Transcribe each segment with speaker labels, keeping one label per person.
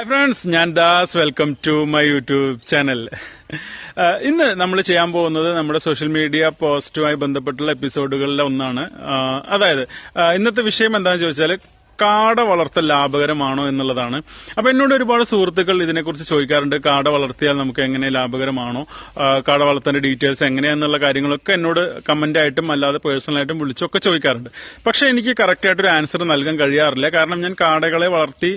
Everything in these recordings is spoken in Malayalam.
Speaker 1: ഹായ് ഫ്രണ്ട്സ് ഞാൻ Das. Welcome to my YouTube channel ഇന്ന് നമ്മൾ ചെയ്യാൻ പോകുന്നത് നമ്മുടെ സോഷ്യൽ മീഡിയ പോസ്റ്റുമായി ബന്ധപ്പെട്ടുള്ള എപ്പിസോഡുകളിലെ ഒന്നാണ്. അതായത് ഇന്നത്തെ വിഷയം എന്താണെന്ന് ചോദിച്ചാൽ കാട വളർത്തൽ ലാഭകരമാണോ എന്നുള്ളതാണ്. അപ്പൊ എന്നോട് ഒരുപാട് സുഹൃത്തുക്കൾ ഇതിനെക്കുറിച്ച് ചോദിക്കാറുണ്ട്. കാട വളർത്തിയാൽ നമുക്ക് എങ്ങനെ ലാഭകരമാണോ? കാട വളർത്തേണ്ട ഡീറ്റെയിൽസ് എങ്ങനെയാന്നുള്ള കാര്യങ്ങളൊക്കെ എന്നോട് കമന്റ് ആയിട്ടും അല്ലാതെ പേഴ്സണലായിട്ടും വിളിച്ചൊക്കെ ചോദിക്കാറുണ്ട്. പക്ഷെ എനിക്ക് കറക്റ്റ് ആയിട്ട് ഒരു ആൻസർ നൽകാൻ കഴിയാറില്ല. കാരണം ഞാൻ കാടകളെ വളർത്തി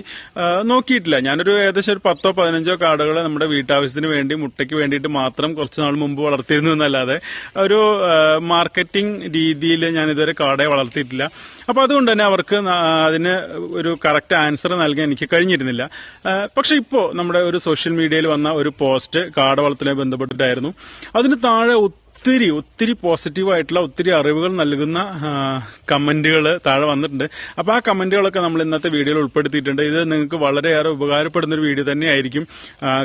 Speaker 1: നോക്കിയിട്ടില്ല. ഞാനൊരു ഏകദേശം ഒരു പത്തോ പതിനഞ്ചോ കാടകളെ നമ്മുടെ വീട്ടാവശ്യത്തിന് വേണ്ടി മുട്ടയ്ക്ക് വേണ്ടിയിട്ട് മാത്രം കുറച്ച് നാൾ മുമ്പ് വളർത്തിയിരുന്നു എന്നല്ലാതെ ഒരു മാർക്കറ്റിംഗ് രീതിയിൽ ഞാൻ ഇതുവരെ കാടയെ വളർത്തിയിട്ടില്ല. അപ്പൊ അതുകൊണ്ട് തന്നെ അവർക്ക് അതിന് ഒരു കറക്റ്റ് ആൻസർ നൽകാൻ എനിക്ക് കഴിഞ്ഞിരുന്നില്ല. പക്ഷെ ഇപ്പോ നമ്മുടെ ഒരു സോഷ്യൽ മീഡിയയിൽ വന്ന ഒരു പോസ്റ്റ് കാടവളത്തിനെ ബന്ധപ്പെട്ടിട്ടായിരുന്നു. അതിന് താഴെ ഒത്തിരി ഒത്തിരി പോസിറ്റീവായിട്ടുള്ള ഒത്തിരി അറിവുകൾ നൽകുന്ന കമന്റുകൾ താഴെ വന്നിട്ടുണ്ട്. അപ്പൊ ആ കമന്റുകളൊക്കെ നമ്മൾ ഇന്നത്തെ വീഡിയോയിൽ ഉൾപ്പെടുത്തിയിട്ടുണ്ട്. ഇത് നിങ്ങൾക്ക് വളരെയേറെ ഉപകാരപ്പെടുന്ന ഒരു വീഡിയോ തന്നെയായിരിക്കും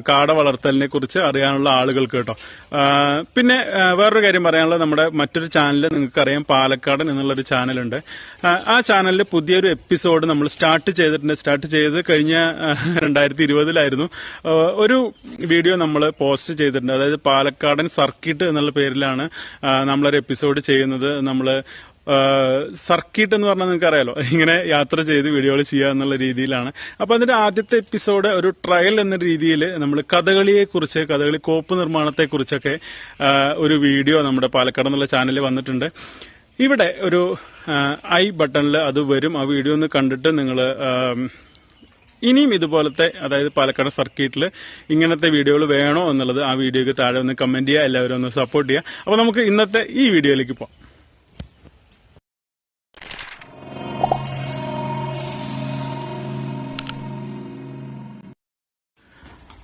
Speaker 1: കാട വളർത്തലിനെ കുറിച്ച് അറിയാനുള്ള ആളുകൾക്ക് കേട്ടോ. പിന്നെ വേറൊരു കാര്യം പറയാനുള്ളത് നമ്മുടെ മറ്റൊരു ചാനൽ നിങ്ങൾക്കറിയാം പാലക്കാടൻ എന്നുള്ളൊരു ചാനലുണ്ട് ആ ചാനലിൽ പുതിയൊരു എപ്പിസോഡ് നമ്മൾ സ്റ്റാർട്ട് ചെയ്തിട്ടുണ്ട്. സ്റ്റാർട്ട് ചെയ്ത് കഴിഞ്ഞ രണ്ടായിരത്തി ഇരുപതിലായിരുന്നു ഒരു വീഡിയോ നമ്മൾ പോസ്റ്റ് ചെയ്തിട്ടുണ്ട്. അതായത് പാലക്കാടൻ സർക്കിട്ട് എന്നുള്ള പേരിലാണ് ആ, നമ്മളൊരു എപ്പിസോഡ് ചെയ്യുന്നത്. നമ്മൾ സർക്കിട്ട് എന്ന് പറഞ്ഞാൽ നിങ്ങൾക്ക് അറിയാലോ ഇങ്ങനെ യാത്ര ചെയ്ത് വീഡിയോകൾ ചെയ്യുക എന്നുള്ള രീതിയിലാണ്. അപ്പൊ അതിന്റെ ആദ്യത്തെ എപ്പിസോഡ് ഒരു ട്രയൽ എന്ന രീതിയിൽ നമ്മൾ കഥകളിയെ കുറിച്ച് കഥകളി കോപ്പ് നിർമ്മാണത്തെ കുറിച്ചൊക്കെ ഒരു വീഡിയോ നമ്മുടെ പാലക്കാട് എന്നുള്ള ചാനലിൽ വന്നിട്ടുണ്ട്. ഇവിടെ ഒരു ഐ ബട്ടണിൽ അത് വരും. ആ വീഡിയോ ഒന്ന് കണ്ടിട്ട് നിങ്ങൾ ഇനിയും ഇതുപോലത്തെ അതായത് പാലക്കാട് സർക്കിട്ടിൽ ഇങ്ങനത്തെ വീഡിയോകൾ വേണോ എന്നുള്ളത് ആ വീഡിയോക്ക് താഴെ ഒന്ന് കമന്റ് ചെയ്യുക എല്ലാവരും ഒന്ന് സപ്പോർട്ട് ചെയ്യുക. അപ്പൊ നമുക്ക് ഇന്നത്തെ ഈ വീഡിയോയിലേക്ക് പോകാം.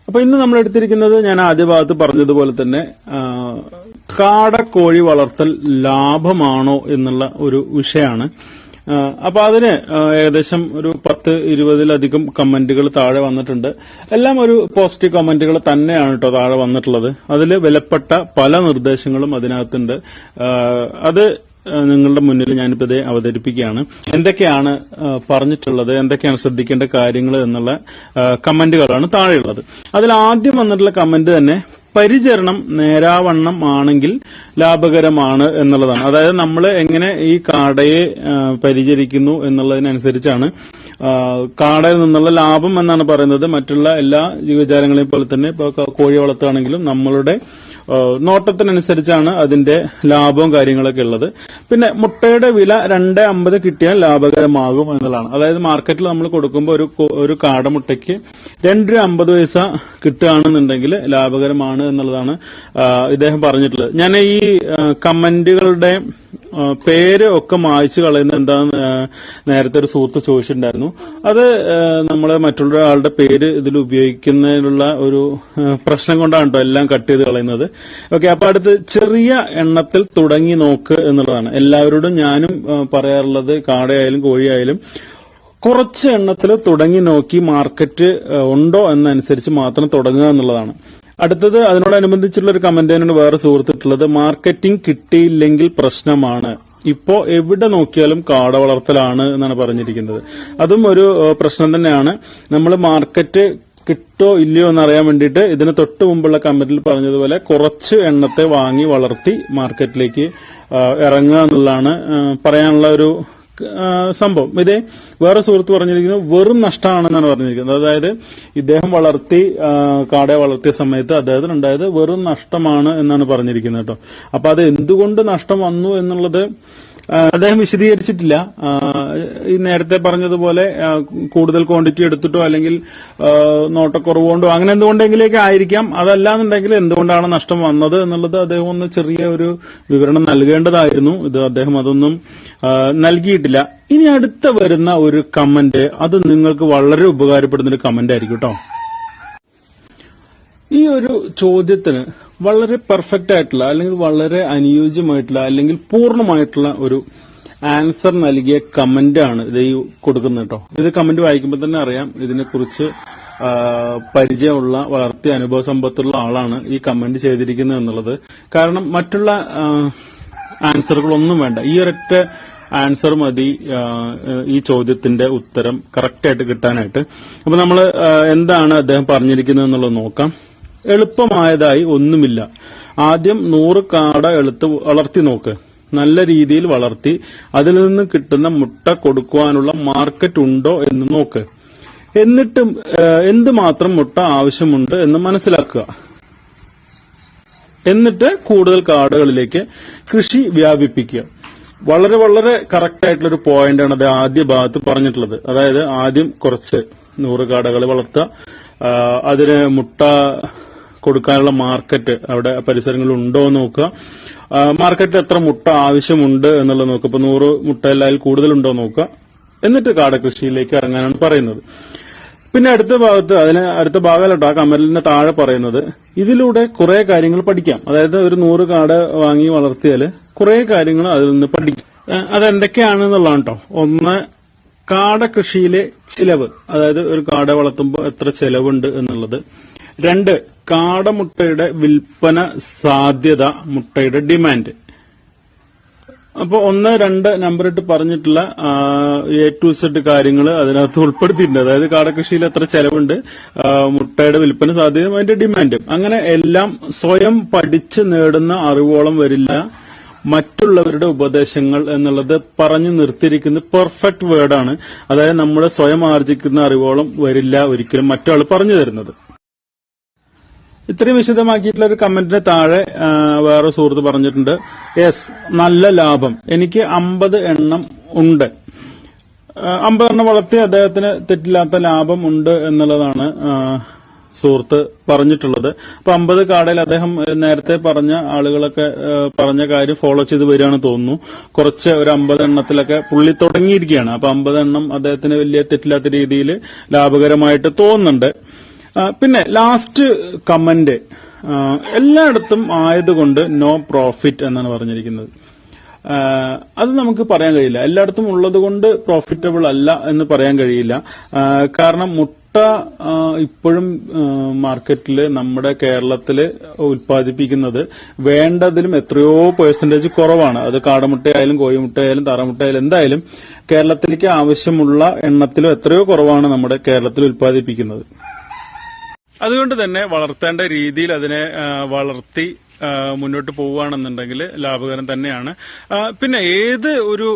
Speaker 1: അപ്പൊ ഇന്ന് നമ്മൾ എടുത്തിരിക്കുന്നത് ഞാൻ ആദ്യ ഭാഗത്ത് പറഞ്ഞതുപോലെ തന്നെ കാടക്കോഴി വളർത്തൽ ലാഭമാണോ എന്നുള്ള ഒരു വിഷയമാണ്. അപ്പൊ അതിന് ഏകദേശം ഒരു പത്ത് ഇരുപതിലധികം കമന്റുകൾ താഴെ വന്നിട്ടുണ്ട്. എല്ലാം ഒരു പോസിറ്റീവ് കമന്റുകൾ തന്നെയാണ് കേട്ടോ താഴെ വന്നിട്ടുള്ളത്. അതിൽ വിലപ്പെട്ട പല നിർദ്ദേശങ്ങളും അതിനകത്തുണ്ട്. അത് നിങ്ങളുടെ മുന്നിൽ ഞാനിപ്പോ ഇതേ അവതരിപ്പിക്കുകയാണ്. എന്തൊക്കെയാണ് പറഞ്ഞിട്ടുള്ളത് എന്തൊക്കെയാണ് ശ്രദ്ധിക്കേണ്ട കാര്യങ്ങൾ എന്നുള്ള കമന്റുകളാണ് താഴെയുള്ളത്. അതിൽ ആദ്യം വന്നിട്ടുള്ള കമന്റ് തന്നെ പരിചരണം നേരാവണ്ണം ആണെങ്കിൽ ലാഭകരമാണ് എന്നുള്ളതാണ്. അതായത് നമ്മൾ എങ്ങനെ ഈ കാടയെ പരിചരിക്കുന്നു എന്നുള്ളതിനനുസരിച്ചാണ് കാടയിൽ നിന്നുള്ള ലാഭം എന്നാണ് പറയുന്നത്. മറ്റുള്ള എല്ലാ ജീവജാലങ്ങളെയും പോലെ തന്നെ ഇപ്പൊ കോഴി വളർത്തുകയാണെങ്കിലും നമ്മളുടെ നോട്ടത്തിനനുസരിച്ചാണ് അതിന്റെ ലാഭവും കാര്യങ്ങളൊക്കെ ഉള്ളത്. പിന്നെ മുട്ടയുടെ വില രണ്ട് അമ്പത് കിട്ടിയാൽ ലാഭകരമാകും എന്നുള്ളതാണ്. അതായത് മാർക്കറ്റിൽ നമ്മൾ കൊടുക്കുമ്പോൾ ഒരു ഒരു കാട മുട്ടയ്ക്ക് രണ്ട് രൂപ അമ്പത് പൈസ കിട്ടുകയാണെന്നുണ്ടെങ്കിൽ ലാഭകരമാണ് എന്നുള്ളതാണ് ഇദ്ദേഹം പറഞ്ഞിട്ടുള്ളത്. ഞാൻ ഈ കമന്റുകളുടെ പേര് ഒക്കെ മായ്ച്ചു കളയുന്ന എന്താന്ന് നേരത്തെ ഒരു സുഹൃത്ത് ചോദിച്ചിട്ടുണ്ടായിരുന്നു. അത് നമ്മളെ മറ്റുള്ള ആളുടെ പേര് ഇതിൽ ഉപയോഗിക്കുന്നതിനുള്ള ഒരു പ്രശ്നം കൊണ്ടാണ് എല്ലാം കട്ട് ചെയ്ത് കളയുന്നത്. ഓക്കെ അപ്പൊ അടുത്ത് ചെറിയ എണ്ണത്തിൽ തുടങ്ങി നോക്ക് എന്നുള്ളതാണ്. എല്ലാവരോടും ഞാനും പറയാറുള്ളത് കാടയായാലും കോഴിയായാലും കുറച്ച് എണ്ണത്തിൽ തുടങ്ങി നോക്കി മാർക്കറ്റ് ഉണ്ടോ എന്നനുസരിച്ച് മാത്രം തുടങ്ങുക എന്നുള്ളതാണ്. അടുത്തത് അതിനോടനുബന്ധിച്ചുള്ള ഒരു കമന്റ് തന്നെയാണ് വേറെ സുഹൃത്തിട്ടുള്ളത് മാർക്കറ്റിംഗ് കിട്ടിയില്ലെങ്കിൽ പ്രശ്നമാണ്. ഇപ്പോ എവിടെ നോക്കിയാലും കാട വളർത്തലാണ് എന്നാണ് പറഞ്ഞിരിക്കുന്നത്. അതും ഒരു പ്രശ്നം തന്നെയാണ്. നമ്മൾ മാർക്കറ്റ് കിട്ടോ ഇല്ലയോ എന്ന് അറിയാൻ വേണ്ടിയിട്ട് ഇതിന് തൊട്ട് മുമ്പുള്ള കമന്റിൽ പറഞ്ഞതുപോലെ കുറച്ച് എണ്ണത്തെ വാങ്ങി വളർത്തി മാർക്കറ്റിലേക്ക് ഇറങ്ങുക എന്നുള്ളതാണ് പറയാനുള്ള ഒരു സംഭവം. ഇതേ വേറെ സുഹൃത്ത് പറഞ്ഞിരിക്കുന്നു വെറും നഷ്ടമാണെന്നാണ് പറഞ്ഞിരിക്കുന്നത്. അതായത് ഇദ്ദേഹം വളർത്തി കാടയെ വളർത്തിയ സമയത്ത് അദ്ദേഹത്തിന് ഉണ്ടായത് വെറും നഷ്ടമാണ് എന്നാണ് പറഞ്ഞിരിക്കുന്നത് കേട്ടോ. അപ്പൊ അത് എന്തുകൊണ്ട് നഷ്ടം വന്നു എന്നുള്ളത് അദ്ദേഹം വിശദീകരിച്ചിട്ടില്ല. ഈ നേരത്തെ പറഞ്ഞതുപോലെ കൂടുതൽ ക്വാണ്ടിറ്റി എടുത്തിട്ടോ അല്ലെങ്കിൽ നോട്ടക്കുറവുകൊണ്ടോ നോട്ടക്കുറവ് കൊണ്ടോ അങ്ങനെ എന്തുകൊണ്ടെങ്കിലേക്ക് ആയിരിക്കാം. അതല്ലാന്നുണ്ടെങ്കിൽ എന്തുകൊണ്ടാണ് നഷ്ടം വന്നത് എന്നുള്ളത് അദ്ദേഹം ഒന്ന് ചെറിയ ഒരു വിവരണം നൽകേണ്ടതായിരുന്നു. ഇത് അദ്ദേഹം അതൊന്നും നൽകിയിട്ടില്ല. ഇനി അടുത്ത വരുന്ന ഒരു കമന്റ് അത് നിങ്ങൾക്ക് വളരെ ഉപകാരപ്പെടുന്ന ഒരു കമന്റ് ആയിരിക്കും കേട്ടോ ഈ ഒരു ചോദ്യത്തിന് വളരെ പെർഫെക്റ്റ് ആയിട്ടുള്ള അല്ലെങ്കിൽ വളരെ അനുയോജ്യമായിട്ടുള്ള അല്ലെങ്കിൽ പൂർണമായിട്ടുള്ള ഒരു ആൻസർ നൽകിയ കമന്റ് ആണ് ഇത് ഈ കൊടുക്കുന്നത് കേട്ടോ. ഇത് കമന്റ് വായിക്കുമ്പോൾ തന്നെ അറിയാം ഇതിനെക്കുറിച്ച് പരിചയമുള്ള വളർത്തിയ അനുഭവ സമ്പത്തുള്ള ആളാണ് ഈ കമന്റ് ചെയ്തിരിക്കുന്നത് എന്നുള്ളത്. കാരണം മറ്റുള്ള ആൻസറുകളൊന്നും വേണ്ട. ഈ ഒരൊറ്റ ആൻസർ മതി ഈ ചോദ്യത്തിന്റെ ഉത്തരം കറക്റ്റായിട്ട് കിട്ടാനായിട്ട്. അപ്പൊ നമ്മൾ എന്താണ് അദ്ദേഹം പറഞ്ഞിരിക്കുന്നത് എന്നുള്ളത് നോക്കാം. എളുപ്പമായതായി ഒന്നുമില്ല. ആദ്യം നൂറ് കാട എളുത്ത് വളർത്തി നോക്ക്. നല്ല രീതിയിൽ വളർത്തി അതിൽ നിന്ന് കിട്ടുന്ന മുട്ട കൊടുക്കുവാനുള്ള മാർക്കറ്റ് ഉണ്ടോ എന്ന് നോക്ക്. എന്നിട്ടും എന്ത് മാത്രം മുട്ട ആവശ്യമുണ്ട് എന്ന് മനസ്സിലാക്കുക. എന്നിട്ട് കൂടുതൽ കാടുകളിലേക്ക് കൃഷി വ്യാപിപ്പിക്കുക. വളരെ വളരെ കറക്റ്റ് ആയിട്ടുള്ള ഒരു പോയിന്റ് ആണ് അത് ആദ്യ ഭാഗത്ത് പറഞ്ഞിട്ടുള്ളത്. അതായത് ആദ്യം കുറച്ച് നൂറ് കാടകൾ വളർത്തുക. അതിന് മുട്ട കൊടുക്കാനുള്ള മാർക്കറ്റ് അവിടെ പരിസരങ്ങളിൽ ഉണ്ടോ എന്ന് നോക്കുക. മാർക്കറ്റിൽ എത്ര മുട്ട ആവശ്യമുണ്ട് എന്നുള്ളത് നോക്കുക. ഇപ്പൊ നൂറ് മുട്ട എല്ലാവരും കൂടുതലുണ്ടോ നോക്കുക. എന്നിട്ട് കാട കൃഷിയിലേക്ക് ഇറങ്ങാനാണ് പറയുന്നത്. പിന്നെ അടുത്ത ഭാഗത്ത് അതിന് അടുത്ത ഭാഗമല്ലോ ആ കമലിന്റെ താഴെ പറയുന്നത്. ഇതിലൂടെ കുറെ കാര്യങ്ങൾ പഠിക്കാം. അതായത് ഒരു നൂറ് കാട് വാങ്ങി വളർത്തിയാൽ കുറെ കാര്യങ്ങൾ അതിൽ നിന്ന് പഠിക്കാം. അതെന്തൊക്കെയാണ് അതെന്തൊക്കെയാണെന്നുള്ളതാണ് കേട്ടോ. ഒന്ന് കാട കൃഷിയിലെ ചിലവ്. അതായത് ഒരു കാട വളർത്തുമ്പോൾ എത്ര ചെലവുണ്ട് എന്നുള്ളത്. രണ്ട് കാടമുട്ടയുടെ വിൽപ്പന സാധ്യത മുട്ടയുടെ ഡിമാൻഡ്. അപ്പോൾ ഒന്ന് രണ്ട് നമ്പർ ഇട്ട് പറഞ്ഞിട്ടുള്ള എ ടു സെഡ് കാര്യങ്ങൾ അതിനകത്ത് ഉൾപ്പെടുത്തിയിട്ടുണ്ട്. അതായത് കാടകൃഷിയിൽ എത്ര ചെലവുണ്ട് മുട്ടയുടെ വിൽപ്പന സാധ്യത അതിന്റെ ഡിമാൻഡും. അങ്ങനെ എല്ലാം സ്വയം പഠിച്ച് നേടുന്ന അറിവോളം വരില്ല. മറ്റുള്ളവരുടെ ഉപദേശങ്ങൾ എന്നുള്ളത് പറഞ്ഞു നിർത്തിയിരിക്കുന്ന പെർഫെക്റ്റ് വേർഡാണ്. അതായത് നമ്മൾ സ്വയം ആർജിക്കുന്ന അറിവോളം വരില്ല ഒരിക്കലും മറ്റൊരാൾ പറഞ്ഞു തരുന്നത്. ഇത്രയും വിശദമാക്കിയിട്ടുള്ള ഒരു കമന്റിന് താഴെ വേറെ സുഹൃത്ത് പറഞ്ഞിട്ടുണ്ട് യെസ് നല്ല ലാഭം. എനിക്ക് അമ്പത് എണ്ണം ഉണ്ട്. അമ്പത് എണ്ണം വളർത്തി അദ്ദേഹത്തിന് തെറ്റില്ലാത്ത ലാഭം ഉണ്ട് എന്നുള്ളതാണ് സുഹൃത്ത് പറഞ്ഞിട്ടുള്ളത്. അപ്പൊ അമ്പത് കാടയിൽ അദ്ദേഹം നേരത്തെ പറഞ്ഞ ആളുകളൊക്കെ പറഞ്ഞ കാര്യം ഫോളോ ചെയ്ത് വരികയാണ് തോന്നുന്നു. കുറച്ച് ഒരു അമ്പത് എണ്ണത്തിലൊക്കെ പുള്ളി തുടങ്ങിയിരിക്കുകയാണ്. അപ്പൊ അമ്പത് എണ്ണം അദ്ദേഹത്തിന് വലിയ തെറ്റില്ലാത്ത രീതിയിൽ ലാഭകരമായിട്ട് തോന്നുന്നുണ്ട്. പിന്നെ ലാസ്റ്റ് കമന്റ് എല്ലായിടത്തും ആയതുകൊണ്ട് നോ പ്രോഫിറ്റ് എന്നാണ് പറഞ്ഞിരിക്കുന്നത്. അത് നമുക്ക് പറയാൻ കഴിയില്ല. എല്ലായിടത്തും ഉള്ളത് കൊണ്ട് പ്രോഫിറ്റബിൾ അല്ല എന്ന് പറയാൻ കഴിയില്ല. കാരണം മുട്ട ഇപ്പോഴും മാർക്കറ്റിൽ നമ്മുടെ കേരളത്തിൽ ഉൽപ്പാദിപ്പിക്കുന്നത് വേണ്ടതിലും എത്രയോ പെർസെന്റേജ് കുറവാണ്. അത് കാടമുട്ടയായാലും കോഴിമുട്ടയായാലും താറമുട്ടയായാലും എന്തായാലും കേരളത്തിലേക്ക് ആവശ്യമുള്ള എണ്ണത്തിലും എത്രയോ കുറവാണ് നമ്മുടെ കേരളത്തിൽ ഉൽപ്പാദിപ്പിക്കുന്നത്. അതുകൊണ്ട് തന്നെ വളർത്തേണ്ട രീതിയിൽ അതിനെ വളർത്തി മുന്നോട്ട് പോവുകയാണെന്നുണ്ടെങ്കിൽ ലാഭകരം തന്നെയാണ്. പിന്നെ ഏത് ഒരു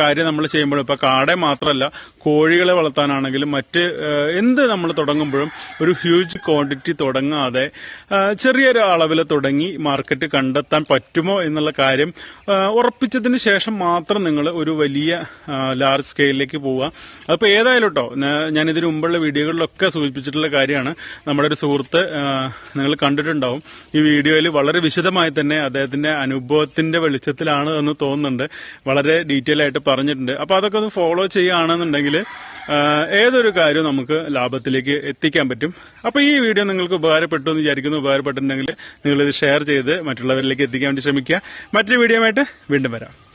Speaker 1: കാര്യം നമ്മൾ ചെയ്യുമ്പോഴും ഇപ്പൊ കാടെ മാത്രമല്ല കോഴികളെ വളർത്താനാണെങ്കിലും മറ്റ് എന്ത് നമ്മൾ തുടങ്ങുമ്പോഴും ഒരു ഹ്യൂജ് ക്വാണ്ടിറ്റി തുടങ്ങാതെ ചെറിയൊരു അളവിൽ തുടങ്ങി മാർക്കറ്റ് കണ്ടെത്താൻ പറ്റുമോ എന്നുള്ള കാര്യം ഉറപ്പിച്ചതിന് ശേഷം മാത്രം നിങ്ങൾ ഒരു വലിയ ലാർജ് സ്കെയിലിലേക്ക് പോവുക. അപ്പോൾ ഏതായാലും കേട്ടോ ഞാൻ ഇതിനു മുമ്പുള്ള വീഡിയോകളിലൊക്കെ സൂചിപ്പിച്ചിട്ടുള്ള കാര്യമാണ്. നമ്മുടെ ഒരു സുഹൃത്ത് നിങ്ങൾ കണ്ടിട്ടുണ്ടാവും. ഈ വീഡിയോയിൽ വളരെ വിശദമായി തന്നെ അദ്ദേഹത്തിന്റെ അനുഭവത്തിന്റെ വെളിച്ചത്തിലാണ് എന്ന് തോന്നുന്നുണ്ട്. വളരെ ഡീറ്റെയിൽ ആയിട്ട് പറഞ്ഞിട്ടുണ്ട്. അപ്പൊ അതൊക്കെ ഒന്ന് ഫോളോ ചെയ്യുകയാണെന്നുണ്ടെങ്കിൽ ഏതൊരു കാര്യവും നമുക്ക് ലാഭത്തിലേക്ക് എത്തിക്കാൻ പറ്റും. അപ്പൊ ഈ വീഡിയോ നിങ്ങൾക്ക് ഉപകാരപ്പെട്ടു എന്ന് വിചാരിക്കുന്നു. ഉപകാരപ്പെട്ടിട്ടുണ്ടെങ്കിൽ നിങ്ങളിത് ഷെയർ ചെയ്ത് മറ്റുള്ളവരിലേക്ക് എത്തിക്കാൻ വേണ്ടി ശ്രമിക്കുക. മറ്റൊരു വീഡിയോ ആയിട്ട് വീണ്ടും വരാം.